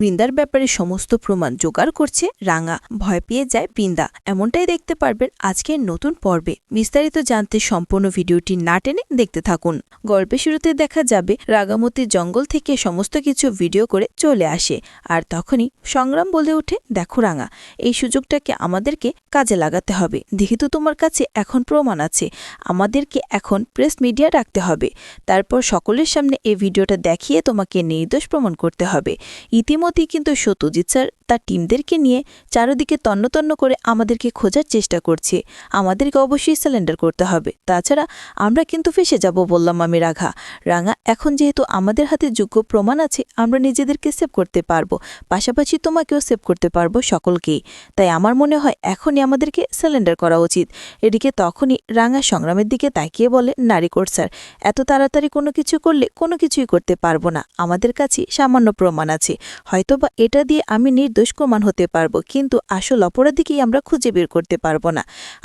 বৃন্দার ব্যাপারে সমস্ত প্রমাণ জোগাড় করছে রাঙা। ভয় পেয়ে যায় বৃন্দা। এমনটাই দেখতে পারবেন আজকের নতুন পর্বে। বিস্তারিত জানতে সম্পূর্ণ ভিডিওটি না টেনে দেখতে থাকুন। গল্পের শুরুতে দেখা যাবে রাগামতি জঙ্গল থেকে সমস্ত কিছু ভিডিও করে চলে আসে আর তখনই সংগ্রাম বলে ওঠে, দেখো রাঙা, এই সুযোগটাকে আমাদেরকে কাজে লাগাতে হবে। যেহেতু তোমার কাছে এখন প্রমাণ আছে, আমাদেরকে এখন প্রেস মিডিয়া রাখতে হবে। তারপর সকলের সামনে এই ভিডিওটা দেখিয়ে তোমাকে নির্দোষ প্রমাণ করতে হবে। ইতিমধ্যেই কিন্তু সত্যজিৎ স্যার তার টিমদেরকে নিয়ে চারদিকে তন্নতন্ন করে আমাদেরকে খোঁজার চেষ্টা করছে। আমাদেরকে অবশ্যই স্যালেন্ডার করতে হবে। তাছাড়া আমরা কিন্তু ফেসে যাব বললাম আমি রাঘা। রাঙা, এখন যেহেতু আমাদের হাতে যোগ্য প্রমাণ আছে, আমরা নিজেদেরকে সেভ করতে পারব। পাশাপাশি তোমাকেও সেভ করতে পারব সকলকেই। তাই আমার মনে হয় এখনই আমাদেরকে স্যালেন্ডার করা উচিত। এদিকে তখনই রাঙা সংগ্রামের দিকে তাকিয়ে বলে নারীকোট স্যার, এত তাড়াতাড়ি কোনো কিছু করলে কোনো কিছুই করতে পারব না। আমাদের কাছে সামান্য প্রমাণ আছে। হয়তোবা এটা দিয়ে আমি নির্দোষ প্রমাণ হতে পারব, কিন্তু আসল অপরাধীকেই আমরা খুঁজে বের করতে পারব না।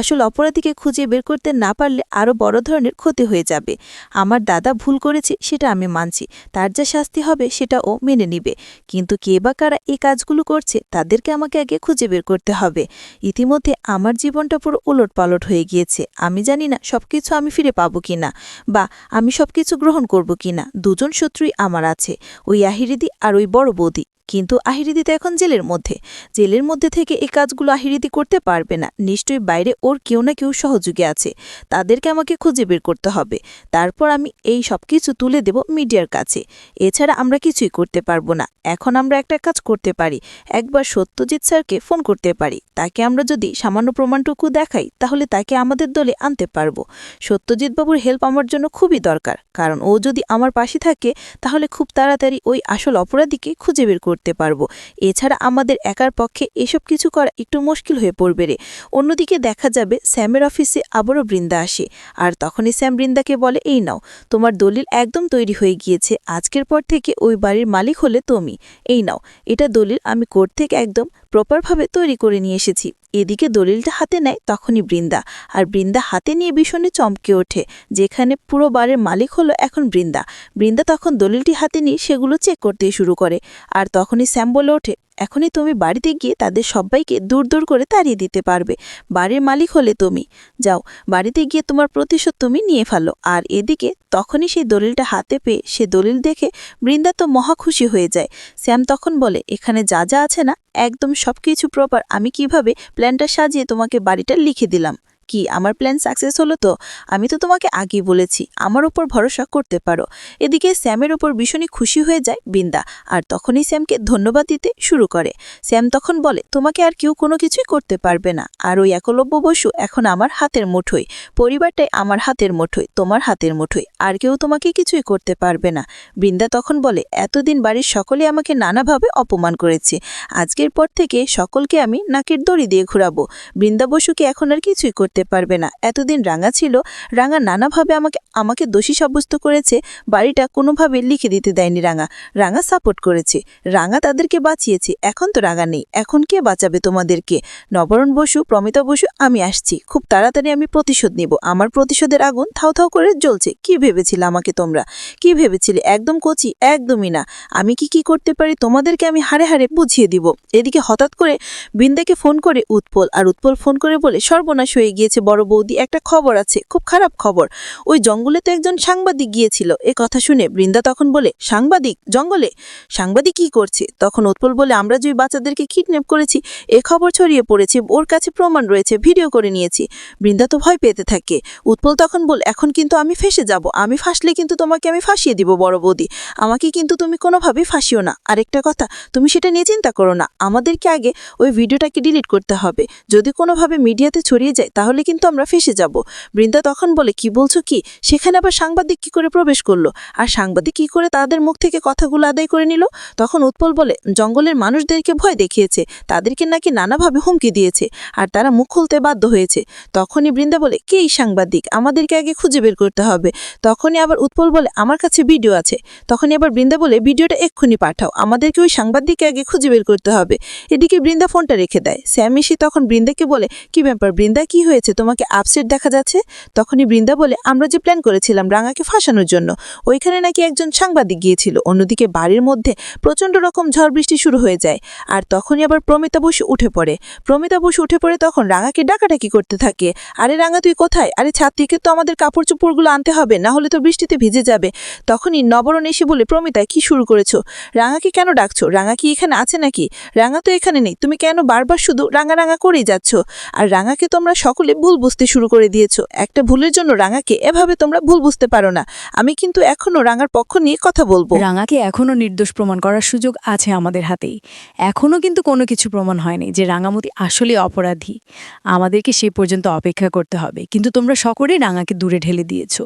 আসল অপরাধীকে খুঁজে বের করতে না পারলে আরও বড় ধরনের ক্ষতি হয়ে যাবে। আমার দাদা ভুল করেছে সেটা আমি মানছি, তার যা শাস্তি হবে সেটা ও মেনে নিবে। কিন্তু কে বা কারা এই কাজগুলো করছে তাদেরকে আমাকে আগে খুঁজে বের করতে হবে। ইতিমধ্যে আমার জীবনটা পুরো উলট পালট হয়ে গিয়েছে, আমি জানি না সব কিছু আমি ফিরে পাবো কিনা বা আমি সব কিছু গ্রহণ করব কিনা। দুজন শত্রুই আমার আছে, ওই আহিরিদি আর ওই বড় বৌদি। কিন্তু আহিরিদি তো এখন জেলের মধ্যে। জেলের মধ্যে থেকে এই কাজগুলো আহিরিদি করতে পারবে না। নিশ্চয়ই বাইরে ওর কেউ না কেউ সহযোগী আছে। তাদেরকে আমাকে খুঁজে বের করতে হবে। তারপর আমি এই সব কিছু তুলে দেব মিডিয়ার কাছে। এছাড়া আমরা কিছুই করতে পারব না। এখন আমরা একটা কাজ করতে পারি। একবার সত্যজিৎ স্যারকে ফোন করতে পারি। তাকে আমরা যদি সামান্য প্রমাণটুকু দেখাই, তাহলে তাকে আমাদের দলে আনতে পারব। সত্যজিৎ বাবুর হেল্প আমার জন্য খুবই দরকার। কারণ ও যদি আমার পাশে থাকে, তাহলে খুব তাড়াতাড়ি ওই আসল অপরাধীকে খুঁজে বের করতে পারব। এছাড়া আমাদের একার পক্ষে এসব কিছু করা একটু মুশকিল হয়ে পড়বে রে। অন্যদিকে দেখা যাবে স্যামের অফিসে আবারও বৃন্দা আসে। আর তখনই স্যাম বৃন্দাকে বলে, এই নাও, তোমার দলিল একদম তৈরি হয়ে গিয়েছে। আজকের পর থেকে ওই বাড়ির মালিক হলে তুমি। এই নাও, এটা দলিল আমি কোর্ট থেকে একদম প্রপারভাবে তৈরি করে নিয়ে এসেছি। এদিকে দলিলটা হাতে নেয় তখনই বৃন্দা। আর বৃন্দা হাতে নিয়ে ভীষণে চমকে ওঠে, যেখানে পুরো বারের মালিক হলো এখন বৃন্দা। বৃন্দা তখন দলিলটি হাতে নিয়ে সেগুলো চেক করতে শুরু করে, আর তখনই স্যাম বলে ওঠে এখনই তুমি বাড়িতে গিয়ে তাদের সবাইকে দূর দূর করে তাড়িয়ে দিতে পারবে। বাড়ির মালিক হলে তুমি। যাও, বাড়িতে গিয়ে তোমার প্রতিশোধ তুমি নিয়ে ফেলো। আর এদিকে তখনই সেই দলিলটা হাতে পেয়ে সে দলিল দেখে বৃন্দা তো মহা খুশি হয়ে যায়। শ্যাম তখন বলে, এখানে যা যা আছে না, একদম সব কিছু প্রপার আমি কীভাবে প্ল্যানটা সাজিয়ে তোমাকে বাড়িটা লিখে দিলাম? কি? আমার প্ল্যান সাকসেস হলো তো? আমি তো তোমাকে আগেই বলেছি, আমার উপর ভরসা করতে পারো। এদিকে স্যামের উপর ভীষণই খুশি হয়ে যায় বিন্দা, আর তখনই স্যামকে ধন্যবাদ দিতে শুরু করে। স্যাম তখন বলে, তোমাকে আর কেউ কোনো কিছুই করতে পারবে না। আর ওই একলব্য বসু এখন আমার হাতের মুঠোই পরিবারটাই আমার হাতের মুঠোই তোমার হাতের মুঠোই আর কেউ তোমাকে কিছুই করতে পারবে না। বৃন্দা তখন বলে, এতদিন বাড়ির সকলে আমাকে নানাভাবে অপমান করেছে, আজকের পর থেকে সকলকে আমি নাকের দড়ি দিয়ে ঘুরাবো। বৃন্দা বসুকে এখন আর কিছুই করতে করতে পারবে না। এতদিন রাঙা ছিল, রাঙা নানাভাবে আমাকে আমাকে দোষী সাব্যস্ত করেছে, বাড়িটা কোনোভাবে লিখে দিতে দেয়নি রাঙা। রাঙা সাপোর্ট করেছে, রাঙা তাদেরকে বাঁচিয়েছে, এখন তো রাঙা নেই। এখন কে বাঁচাবে তোমাদেরকে? নবরণ বসু, প্রমিতা বসু, আমি আসছি। খুব তাড়াতাড়ি আমি প্রতিশোধ নেব। আমার প্রতিশোধের আগুন থাও থাও করে জ্বলছে। কি ভেবেছিলে আমাকে তোমরা? কি ভেবেছিলে? একদম কচি, একদমই না। আমি কি কি করতে পারি? তোমাদেরকে আমি হারে হারে বুঝিয়ে দিব। এদিকে হঠাৎ করে বৃন্দাকে ফোন করে উৎপল, আর উৎপল ফোন করে বলে, সর্বনাশ হয়ে গিয়ে গিয়েছে বড় বৌদি, একটা খবর আছে, খুব খারাপ খবর। ওই জঙ্গলে তো একজন সাংবাদিক গিয়েছিল। এ কথা শুনে বৃন্দা তখন বলে, সাংবাদিক, জঙ্গলে? সাংবাদিক কি করছে? তখন উৎপল বলে, আমরা যে বাচ্চাদেরকে কিডন্যাপ করেছি, এ খবর ছড়িয়ে পড়েছে, ওর কাছে প্রমাণ রয়েছে ভিডিও করে নিয়েছি। বৃন্দা তো ভয় পেতে থাকে। উৎপল তখন বল, এখন কিন্তু আমি ফেসে যাব। আমি ফাঁসলে কিন্তু তোমাকে আমি ফাঁসিয়ে দিব, বড় বৌদি। আমাকে কিন্তু তুমি কোনোভাবে ফাঁসিও না। আরেকটা কথা, তুমি সেটা নিয়ে চিন্তা করো না। আমাদেরকে আগে ওই ভিডিওটাকে ডিলিট করতে হবে। যদি কোনোভাবে মিডিয়াতে ছড়িয়ে যায়, তাহলে তাহলে কিন্তু আমরা ফেসে যাব। বৃন্দা তখন বলে, কি বলছো কি? সেখানে আবার সাংবাদিক কি করে প্রবেশ করল? আর সাংবাদিক কি করে তাদের মুখ থেকে কথাগুলো আদায় করে নিল? তখন উৎপল বলে, জঙ্গলের মানুষদেরকে ভয় দেখিয়েছে। তাদেরকে নাকি নানাভাবে হুমকি দিয়েছে। আর তারা মুখ খুলতে বাধ্য হয়েছে। তখনই বৃন্দা বলে, কে এই সাংবাদিক? আমাদেরকে আগে খুঁজে বের করতে হবে। তখনই আবার উৎপল বলে, আমার কাছে ভিডিও আছে। তখনই আবার বৃন্দা বলে, ভিডিওটা এক্ষুনি পাঠাও। আমাদেরকে ওই সাংবাদিককে আগে খুঁজে বের করতে হবে। এদিকে বৃন্দা ফোনটা রেখে দেয়। স্যাম তখন বৃন্দাকে বলে, কি ব্যাপার বৃন্দা? কি হয়েছে? হয়েছে তোমাকে আপসেট দেখা যাচ্ছে, তখনই বৃন্দা বলে, আমরা যে প্ল্যান করেছিলাম রাঙাকে ফাঁসানোর জন্য, ওইখানে নাকি একজন সাংবাদিক গিয়েছিল। অন্যদিকে বাড়ির মধ্যে প্রচণ্ড রকম ঝড় বৃষ্টি শুরু হয়ে যায়, আর তখনই আবার প্রমিতা বসু উঠে পড়ে। প্রমিতা বসু উঠে পড়ে তখন রাঙাকে ডাকাডাকি করতে থাকে, আরে রাঙা, তুই কোথায়? আরে ছাদ থেকে তো আমাদের কাপড় চোপড়গুলো আনতে হবে, না হলে তো বৃষ্টিতে ভিজে যাবে। তখনই নবরণ এসে বলে, প্রমিতা, কি শুরু করেছ? রাঙাকে কেন ডাকছো? রাঙা কি এখানে আছে নাকি? রাঙা তো এখানে নেই, তুমি কেন বারবার শুধু রাঙা রাঙা করেই যাচ্ছ? আর রাঙাকে তোমরা সকলে ভুল বুঝতে শুরু করে দিয়েছ। একটা ভুলের জন্য রাঙাকে এভাবে তোমরা ভুল বুঝতে পারো না। আমি কিন্তু এখনও রাঙার পক্ষ নিয়ে কথা বলব। রাঙাকে এখনও নির্দোষ প্রমাণ করার সুযোগ আছে আমাদের হাতেই। এখনও কিন্তু কোনো কিছু প্রমাণ হয়নি যে রাঙামতি আসলে অপরাধী। আমাদেরকে সে পর্যন্ত অপেক্ষা করতে হবে। কিন্তু তোমরা সকলেই রাঙাকে দূরে ঢেলে দিয়েছ।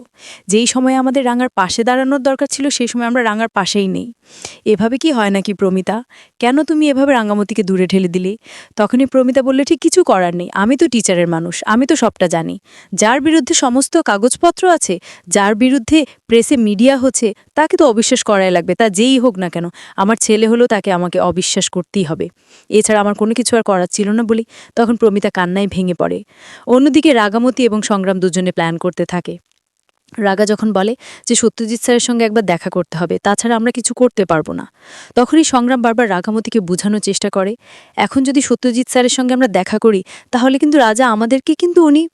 যেই সময় আমাদের রাঙার পাশে দাঁড়ানোর দরকার ছিল, সেই সময় আমরা রাঙার পাশেই নেই। এভাবে কি হয় নাকি প্রমিতা? কেন তুমি এভাবে রাঙামতিকে দূরে ঢেলে দিলে? তখনই প্রমিতা বললে, ঠিক কিছু করার নেই। আমি তো টিচারের মানুষ। আমি তো সবটা জানি। যার বিরুদ্ধে সমস্ত কাগজপত্র আছে, যার বিরুদ্ধে প্রেসে মিডিয়া হচ্ছে, তাকে তো অবিশ্বাস করাই লাগবে, তা যেই হোক না কেন, আমার ছেলে হলো তাকে আমাকে অবিশ্বাস করতেই হবে। এছাড়া আমার কোনো কিছু আর করার ছিল না বলি, তখন প্রমিতা কান্নায় ভেঙে পড়ে। অন্যদিকে রাগামতি এবং সংগ্রাম দুজনে প্ল্যান করতে থাকে। রাগা যখন বলে যে সত্যজিৎ স্যারের সঙ্গে একবার দেখা করতে হবে, তাছাড়া আমরা কিছু করতে পারব না। তখনই সংগ্রাম বারবার রাগামতিকে বোঝানোর চেষ্টা করে। এখন যদি সত্যজিৎ স্যারের সঙ্গে আমরা দেখা করি, তাহলে কিন্তু রাজা আমাদেরকে কিন্তু উনি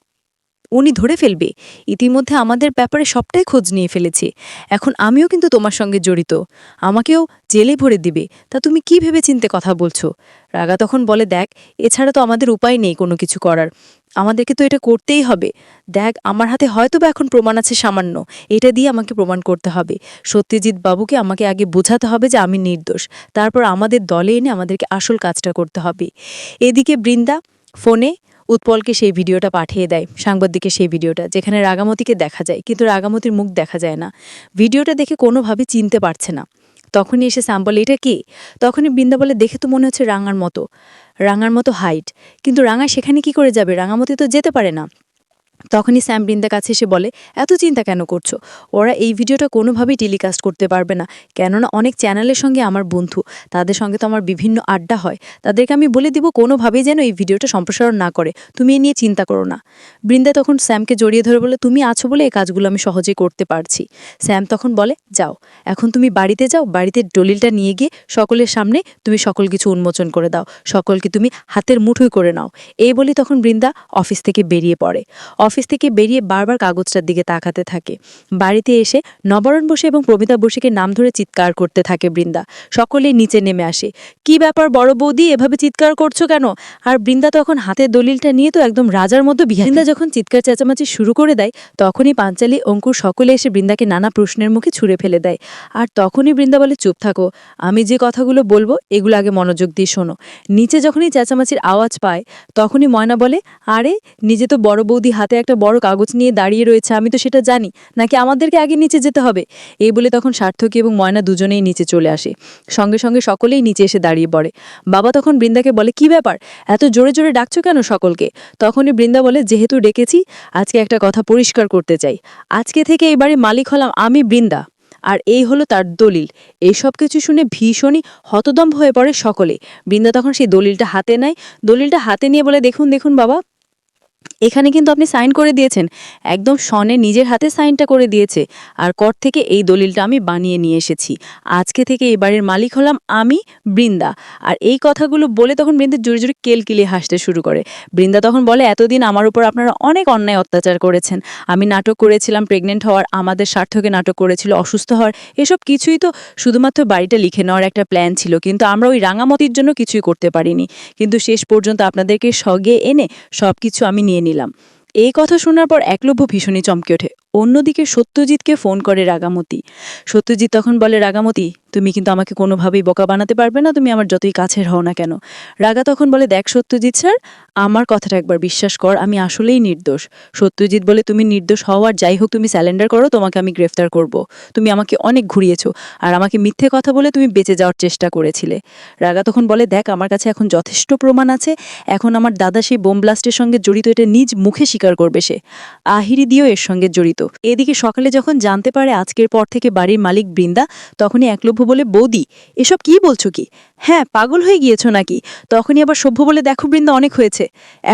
উনি ধরে ফেলবে। ইতিমধ্যে আমাদের ব্যাপারে সবটাই খোঁজ নিয়ে ফেলেছে। এখন আমিও কিন্তু তোমার সঙ্গে জড়িত। আমাকেও জেলে ভরে দিবে। তা তুমি কি ভেবে চিনতে কথা বলছো? রাগা তখন বলে, দেখ, এছাড়া তো আমাদের উপায় নেই কোনো কিছু করার। আমাদেরকে তো এটা করতেই হবে। দেখ, আমার হাতে হয়তো বা এখন প্রমাণ আছে সামান্য। এটা দিয়ে আমাকে প্রমাণ করতে হবে। সত্যজিৎ বাবুকে আমাকে আগে বোঝাতে হবে যে আমি নির্দোষ। তারপর আমাদের দলে এনে আমাদেরকে আসল কাজটা করতে হবে। এদিকে বৃন্দা ফোনে উৎপলকে সেই ভিডিওটা পাঠিয়ে দেয়, সাংবাদিকের সেই ভিডিওটা, যেখানে রাগামতিকে দেখা যায়, কিন্তু রাগামতির মুখ দেখা যায় না। ভিডিওটা দেখে কোনোভাবে চিনতে পারছে না। তখনই এসে স্যাম বলে এটা কি? তখনই বৃন্দা বলে দেখে তো মনে হচ্ছে রাঙার মতো রাঙার মতো হাইট কিন্তু রাঙা সেখানে কি করে যাবে? রাঙামতি তো যেতে পারে না। তখনই স্যাম বৃন্দার কাছে এসে বলে, এত চিন্তা কেন করছ? ওরা এই ভিডিওটা কোনোভাবেই টেলিকাস্ট করতে পারবে না। কেননা অনেক চ্যানেলের সঙ্গে আমার বন্ধু। তাদের সঙ্গে তো আমার বিভিন্ন আড্ডা হয়। তাদেরকে আমি বলে দিব কোনোভাবেই যেন এই ভিডিওটা সম্প্রসারণ না করে। তুমি এ নিয়ে চিন্তা করো না। বৃন্দা তখন স্যামকে জড়িয়ে ধরে বলে, তুমি আছো বলে এই কাজগুলো আমি সহজেই করতে পারছি। স্যাম তখন বলে, যাও। এখন তুমি বাড়িতে যাও। বাড়িতে দলিলটা নিয়ে গিয়ে সকলের সামনে তুমি সকল কিছু উন্মোচন করে দাও। সকলকে তুমি হাতের মুঠোই করে নাও। এই বলে তখন বৃন্দা অফিস থেকে বেরিয়ে পড়ে। অফিস থেকে বেরিয়ে বারবার কাগজটার দিকে তাকাতে থাকে। বাড়িতে এসে নবরণ বসে এবং প্রমিতা বসেকে নাম ধরে চিৎকার করতে থাকে বৃন্দা। সকলেই নিচে নেমে আসে। কি ব্যাপার বড় বৌদি, এভাবে চিৎকার করছ কেন? আর বৃন্দা তখন হাতের দলিলটা নিয়ে তো একদম রাজার মতো বৃন্দা যখন চিৎকার চেঁচামাচি শুরু করে দেয়, তখনই পাঞ্চালি, অঙ্কুর সকলে এসে বৃন্দাকে নানা প্রশ্নের মুখে ছুঁড়ে ফেলে দেয়। আর তখনই বৃন্দা বলে, চুপ থাকো, আমি যে কথাগুলো বলব, এগুলো আগে মনোযোগ দিয়ে শোনো। নিচে যখনই চেঁচামাচির আওয়াজ পায়, তখনই ময়না বলে, আরে, নিজে তো বড় বৌদি হাতে একটা বড় কাগজ নিয়ে দাঁড়িয়ে রয়েছে, আমি তো সেটা জানি। নাকি আমাদেরকে আগে নিচে যেতে হবে? এই বলে তখন সার্থকী এবং ময়না দুজনেই নিচে চলে আসে। সঙ্গে সঙ্গে সকলেই নিচে এসে দাঁড়িয়ে পড়ে। বাবা তখন বৃন্দাকে বলে, কি ব্যাপার? এত জোরে জোরে ডাকছো কেন সকলকে? তখনই বৃন্দা বলে, যেহেতু ডেকেছি, আজকে একটা কথা পরিষ্কার করতে চাই। আজকে থেকে এই বাড়ির মালিক হলাম আমি, বৃন্দা। আর এই হলো তার দলিল। এই সব কিছু শুনে ভীষণই হতদম্ব হয়ে পড়ে সকলে। বৃন্দা তখন সেই দলিলটা হাতে নেয়। দলিলটা হাতে নিয়ে বলে, দেখুন দেখুন বাবা এখানে কিন্তু আপনি সাইন করে দিয়েছেন। একদম সনে নিজের হাতে সাইনটা করে দিয়েছে। আর কর থেকে এই দলিলটা আমি বানিয়ে নিয়ে এসেছি। আজকে থেকে এই বাড়ির মালিক হলাম আমি, বৃন্দা। আর এই কথাগুলো বলে তখন বৃন্দা জোরে জোরে কেলকিলিয়ে হাসতে শুরু করে। বৃন্দা তখন বলে, এতদিন আমার উপর আপনারা অনেক অন্যায় অত্যাচার করেছেন। আমি নাটক করেছিলাম প্রেগনেন্ট হওয়ার, আমাদের স্বার্থকে নাটক করেছিল, অসুস্থ হওয়ার। এসব কিছুই তো শুধুমাত্র বাড়িটা লিখে নেওয়ার একটা প্ল্যান ছিল। কিন্তু আমরা ওই রাঙামতির জন্য কিছুই করতে পারিনি। কিন্তু শেষ পর্যন্ত আপনাদেরকে সগে এনে সব কিছু আমি নিয়ে নিলাম। এই কথা শোনার পর একলভ্য ভীষণই চমকে ওঠে। অন্যদিকে সত্যজিৎকে ফোন করে রাগামতি। সত্যজিৎ তখন বলে, রাগামতি তুমি কিন্তু আমাকে কোনোভাবেই বোকা বানাতে পারবে না, তুমি আমার যতই কাছের হও না কেন। রাগা তখন বলে, দেখ সত্যজিৎ স্যার, আমার কথাটা একবার বিশ্বাস কর, আমি আসলেই নির্দোষ। সত্যজিৎ বলে, তুমি নির্দোষ হওয়ার যাই হোক, তুমি স্যালেন্ডার করো, তোমাকে আমি গ্রেফতার করব। তুমি আমাকে অনেক ঘুরিয়েছো আর আমাকে মিথ্যে কথা বলে তুমি বেঁচে যাওয়ার চেষ্টা করেছিলে। রাগা তখন বলে, দেখ, আমার কাছে এখন যথেষ্ট প্রমাণ আছে। এখন আমার দাদা সেই বোম ব্লাস্টের সঙ্গে জড়িত, এটা নিজ মুখে স্বীকার করবে সে। আহিরি দিয়েও এর সঙ্গে জড়িত। এদিকে সকালে যখন জানতে পারে আজকের পর থেকে বাড়ির মালিক বৃন্দা, তখনই একলব্য বলে, বৌদি, এসব কি বলছো কি? হ্যাঁ পাগল হয়ে গিয়েছো নাকি? তখনই আবার সভ্য বলে দেখো, বৃন্দা অনেক হয়েছে।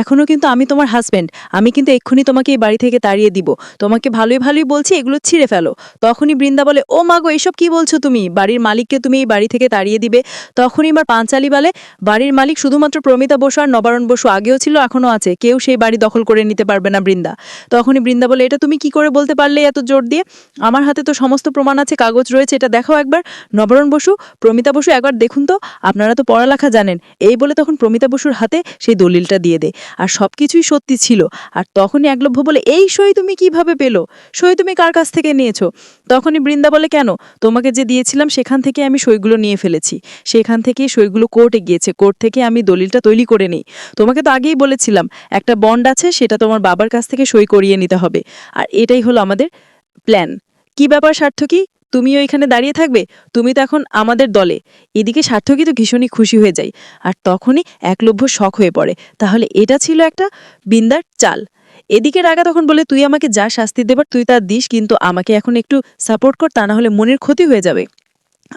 এখনও কিন্তু আমি তোমার হাজব্যান্ড আমি কিন্তু এক্ষুনি তোমাকে এই বাড়ি থেকে তাড়িয়ে দিব। তোমাকে ভালোই ভালোই বলছি, এগুলো ছিঁড়ে ফেলো। তখনই বৃন্দা বলে, ও মাগো এসব কি বলছো তুমি? বাড়ির মালিককে তুমি এই বাড়ি থেকে তাড়িয়ে দিবে? তখনই আবার পাঁচালি বলে, বাড়ির মালিক শুধুমাত্র প্রমিতা বসু আর নবারণ বসু আগেও ছিল এখনও আছে। কেউ সেই বাড়ি দখল করে নিতে পারবে না বৃন্দা। তখনই বৃন্দা বলে, এটা তুমি কি করে বলতে পারলে এত জোর দিয়ে? আমার হাতে তো সমস্ত প্রমাণ আছে, কাগজ রয়েছে, এটা দেখাও একবার। নবরণ বসু, প্রমিতা বসু, একবার দেখুন তো, আপনারা তো পড়ালেখা জানেন। এই বলে তখন প্রমিতা বসুর হাতে সেই দলিলটা দিয়ে দেয়। আর সব কিছুই সত্যি ছিল। আর তখনই একলভ্য বলে, এই সই তুমি কীভাবে পেল? সই তুমি কার কাছ থেকে নিয়েছো? তখনই বৃন্দা বলে, কেন? তোমাকে যে দিয়েছিলাম সেখান থেকে আমি সইগুলো নিয়ে ফেলেছি। সেখান থেকে সইগুলো কোর্টে গিয়েছে। কোর্ট থেকে আমি দলিলটা তৈরি করে নিই। তোমাকে তো আগেই বলেছিলাম, একটা বন্ড আছে, সেটা তোমার বাবার কাছ থেকে সই করিয়ে নিতে হবে। আর এটাই হলো আমাদের প্ল্যান কি ব্যাপার, সার্থকী? তুমিও এখানে দাঁড়িয়ে থাকবে? তুমি তো এখন আমাদের দলে। এদিকে সার্থকই তো ভীষণই খুশি হয়ে যায়। আর তখনই একলভ্য শখ হয়ে পড়ে। তাহলে এটা ছিল একটা বিন্দার চাল। এদিকে রাগা তখন বলে, তুই আমাকে যা শাস্তি দেবার, তুই তা দিস, কিন্তু আমাকে এখন একটু সাপোর্ট কর, তা না হলে মনের ক্ষতি হয়ে যাবে।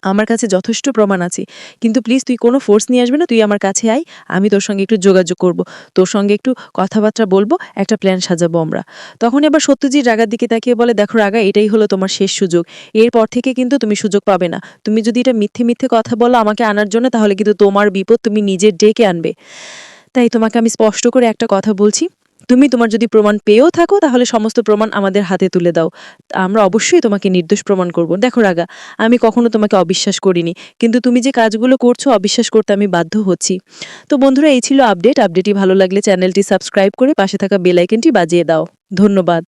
আমার কাছে যথেষ্ট প্রমাণ আছে। কিন্তু প্লিজ তুই কোনো ফোর্স নিয়ে আসবে না, তুই আমার কাছে আয়, আমি তোর সঙ্গে একটু যোগাযোগ করব। তোর সঙ্গে একটু কথাবার্তা বলব, একটা প্ল্যান সাজাবো আমরা। তখন এবার সত্যজিৎ রাগার দিকে তাকিয়ে বলে, দেখো রাগা, এটাই হলো তোমার শেষ সুযোগ। এরপর থেকে কিন্তু তুমি সুযোগ পাবে না। তুমি যদি এটা মিথ্যে মিথ্যে কথা বলো আমাকে আনার জন্য, তাহলে কিন্তু তোমার বিপদ তুমি নিজের ডেকে আনবে। তাই তোমাকে আমি স্পষ্ট করে একটা কথা বলছি তুমি তোমার যদি প্রমাণ পেয়েও থাকো, তাহলে সমস্ত প্রমাণ আমাদের হাতে তুলে দাও। আমরা অবশ্যই তোমাকে নির্দোষ প্রমাণ করব। দেখো রাগা, আমি কখনো তোমাকে অবিশ্বাস করিনি, কিন্তু তুমি যে কাজগুলো করছ অবিশ্বাস করতে আমি বাধ্য হচ্ছি। তো বন্ধুরা, এই ছিল আপডেট। আপডেটটি ভালো লাগলে চ্যানেলটি সাবস্ক্রাইব করে পাশে থাকা বেলাইকেনটি বাজিয়ে দাও। ধন্যবাদ।